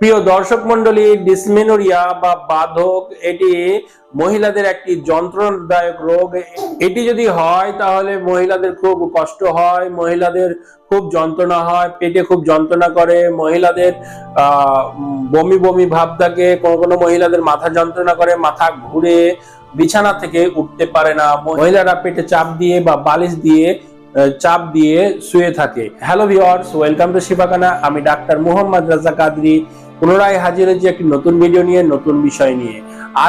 প্রিয় দর্শক মন্ডলী ডিসমেনোরিয়া বা বাধক, এটি মহিলাদের একটি যন্ত্রণাদায়ক রোগ। এটি যদি হয়, তাহলে মহিলাদের খুব কষ্ট হয়, মহিলাদের খুব যন্ত্রণা হয়, পেটে খুব যন্ত্রণা করে, মহিলাদের বমি বমি ভাব থাকে, কোনো কোনো মহিলাদের মাথা যন্ত্রণা করে, মাথা ঘুরে, বিছানা থেকে উঠতে পারে না। মহিলারা পেটে চাপ দিয়ে বা বালিশ দিয়ে চাপ দিয়ে শুয়ে থাকে। হ্যালো ভিওয়ার্স ওয়েলকাম টু শিবাকানা আমি ডাক্তার মোহাম্মদ রাজা কাদরি। পুনরায় হাজির হয়েছি একটি নতুন ভিডিও নিয়ে, নতুন বিষয় নিয়ে।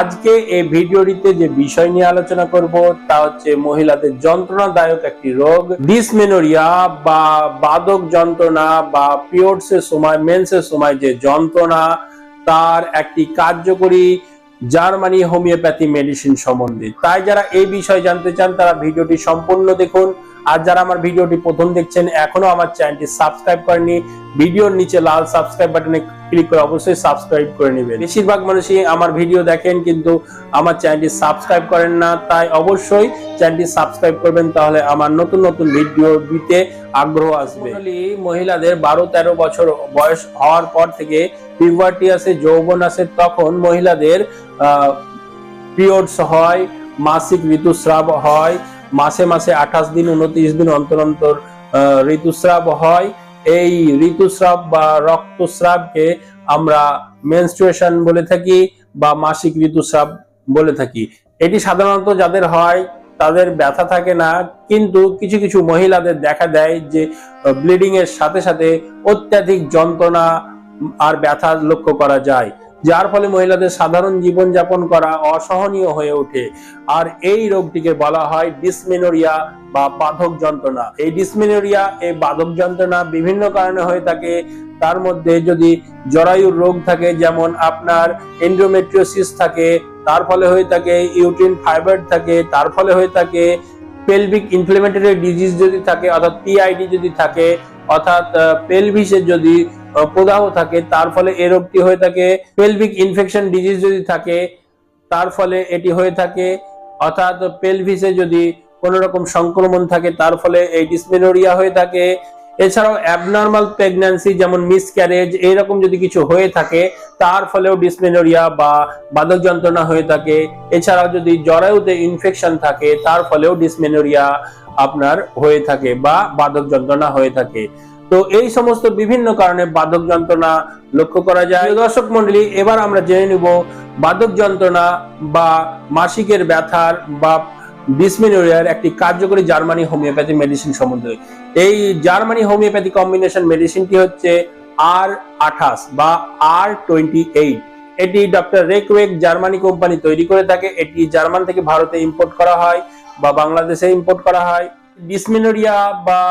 আজকে এই ভিডিওটিতে যে বিষয় নিয়ে আলোচনা করব, তা হচ্ছে মহিলাদের যন্ত্রণাদায়ক একটি রোগ ডিসমেনোরিয়া বা বাদক যন্ত্রণা বা পিরিয়ডস এর সময় মেন্সের সময় যে যন্ত্রণা, তার একটি কার্যকরী জার্মানি হোমিওপ্যাথি মেডিসিন সম্বন্ধে। তাই যারা এই বিষয় জানতে চান, তারা ভিডিওটি সম্পূর্ণ দেখুন। আর যারা আমার ভিডিওটি প্রথম দেখছেন, এখনও আমার চ্যানেলটি সাবস্ক্রাইব করেনি ভিডিওর নিচে লাল সাবস্ক্রাইব বাটনে ক্লিক করে অবশ্যই সাবস্ক্রাইব করে নেবেন। বেশিরভাগ মানুষই আমার ভিডিও দেখেন কিন্তু আমার চ্যানেলটি সাবস্ক্রাইব করেন না, তাই অবশ্যই চ্যানেলটি সাবস্ক্রাইব করবেন, তাহলে আমার নতুন নতুন ভিডিও দিতে আগ্রহ আসবে। মহিলাদের বারো তেরো বছর বয়স হওয়ার পর থেকে পিউবার্টি আসে যৌবন আসে তখন মহিলাদের পিরিয়ডস হয়, মাসিক ঋতুস্রাব হয় মাসে মাসে আঠাশ দিন, উনত্রিশ দিন অন্তর অন্তর ঋতুস্রাব হয়। এই ঋতুস্রাব বা রক্তস্রাবকে আমরা মেনস্ট্রুয়েশন বলে থাকি বা মাসিক ঋতুস্রাব বলে থাকি। এটি সাধারণত যাদের হয়, তাদের ব্যথা থাকে না, কিন্তু কিছু কিছু মহিলাদের দেখা দেয় যে ব্লিডিং এর সাথে সাথে অত্যাধিক যন্ত্রণা আর ব্যথা লক্ষ্য করা যায়। যার ফলে মহিলাদের সাধারণ জীবন যাপন করা অসহনীয় হয়ে ওঠে। আর এই রোগটিকে বলা হয় ডিসমেনোরিয়া বা বাধক যন্ত্রণা। এই ডিসমেনোরিয়া, এই বাধক যন্ত্রণা বিভিন্ন কারণে হয়ে থাকে। তার মধ্যে যদি জরায়ুর রোগ থাকে, যেমন আপনার এন্ডোমেট্রিওসিস থাকে, তার ফলে হয়ে থাকে ইউট্রিন ফাইবার থাকে, তার ফলে হয়ে থাকে পেলভিক ইনফ্লেমেটরি ডিজিজ যদি থাকে, অর্থাৎ পিআইডি যদি থাকে, অর্থাৎ পেলভিসের যদি প্রদাহ থাকে, তার ফলে এই রোগটি হয়ে থাকে পেলভিক ইনফেকশন ডিজিজ যদি থাকে, তার ফলে এটি হয়ে থাকে, অর্থাৎ পেলভিসে যদি কোনো রকম সংক্রমণ থাকে, তার ফলে এই ডিসমেনোরিয়া হয়ে থাকে। এছাড়াও অ্যাবনর্মাল প্রেগন্যান্সি যেমন মিসক্যারেজ এইরকম যদি কিছু হয়ে থাকে, তার ফলেও ডিসমেনোরিয়া বা বাদক যন্ত্রণা হয়ে থাকে। এছাড়াও যদি জরায়ুতে ইনফেকশন থাকে, তার ফলেও ডিসমেনোরিয়া আপনার হয়ে থাকে বা বাদক যন্ত্রণা হয়ে থাকে। তো এই সমস্ত বিভিন্ন কারণে বাদক যন্ত্রণা লক্ষ্য করা যায়। দর্শক মন্ডলী, এবার আমরা জেনে নিব বাদক যন্ত্রণা বা মাসিকের ব্যথার বা ডিসমেনোরিয়ার একটি কার্যকরী জার্মানি হোমিওপ্যাথি মেডিসিন সম্বন্ধে। এই জার্মানি হোমিওপ্যাথি কম্বিনেশন মেডিসিনটি হচ্ছে আর আঠাশ বা আর টোয়েন্টি এইট এটি ডক্টর রেকওয়েক জার্মানি কোম্পানি তৈরি করে থাকে। এটি জার্মান থেকে ভারতে ইম্পোর্ট করা হয় বা বাংলাদেশে ইম্পোর্ট করা হয়। ডিসমিনোরিয়া বা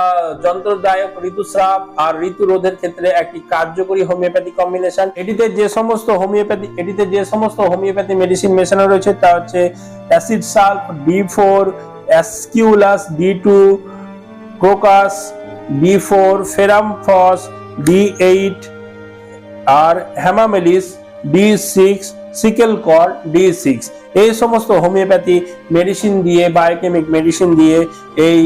যন্ত্রদায়ক ঋতুস্রাব আর ঋতু রোধের ক্ষেত্রে একটি কার্যকরী হোমিওপ্যাথি কম্বিনেশন। এটিতে যে সমস্ত হোমিওপ্যাথি, এটিতে যে সমস্ত হোমিওপ্যাথি মেডিসিন মেশানো রয়েছে তা হচ্ছে acid sulph D four, aesculus D two, crocus D four ferrum phos D eight, আর hamamelis D six secale cor D six. এই সমস্ত হোমিওপ্যাথি মেডিসিন দিয়ে বায়োকেমিক মেডিসিন দিয়ে এই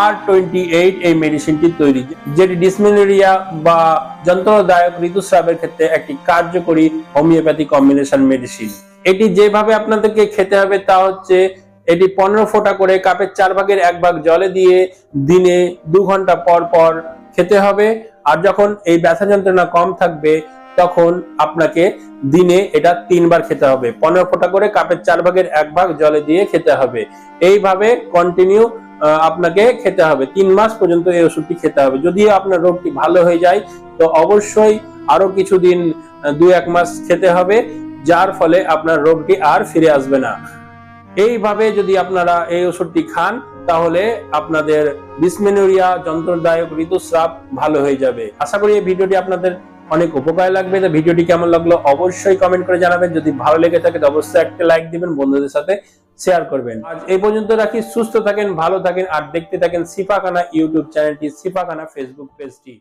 আর টোয়েন্টি এইট এই মেডিসিনটি তৈরি, যেটি ডিসমেলেরিয়া বা যন্ত্রদায়ক ঋতুস্রাবের ক্ষেত্রে একটি কার্যকরী হোমিওপ্যাথি কম্বিনেশন মেডিসিন এটি যেভাবে আপনাদেরকে খেতে হবে তা হচ্ছে, এটি পনেরো ফোঁটা করে কাপের চার ভাগের এক ভাগ জলে দিয়ে দিনে দু ঘণ্টা পর পর খেতে হবে। আর যখন এই ব্যথা যন্ত্রণা কম থাকবে তখন আপনাকে দিনে এটা তিনবার খেতে হবে। পনেরো ফোঁটা করে কাপের চার ভাগের এক ভাগ জলে দিয়ে খেতে হবে। এইভাবে কন্টিনিউ আপনাকে খেতে হবে। তিন মাস পর্যন্ত এই ওষুধটি খেতে হবে। যদি আপনার রোগটি ভালো হয়ে যায়, তো অবশ্যই আরও কিছুদিন দু এক মাস খেতে হবে, যার ফলে আপনার রোগটি আর ফিরে আসবে না। এইভাবে যদি আপনারা এই ওষুধটি খান, তাহলে আপনাদের ডিসমেনোরিয়া যন্ত্রদায়ক ঋতুস্রাব ভালো হয়ে যাবে। আশা করি এই ভিডিওটি আপনাদের অনেক উপকার লাগবে। তো ভিডিওটি কেমন লাগল অবশ্যই কমেন্ট করে জানাবেন। যদি ভালো লেগে থাকে তো অবশ্যই একটা লাইক দিবেন, বন্ধুদের সাথে শেয়ার করবেন। আজ এই পর্যন্ত রাখি। সুস্থ থাকেন, ভালো থাকেন, আর দেখতে থাকেন সিফাখানা ইউটিউব চ্যানেলটি সিফাখানা ফেসবুক পেজটি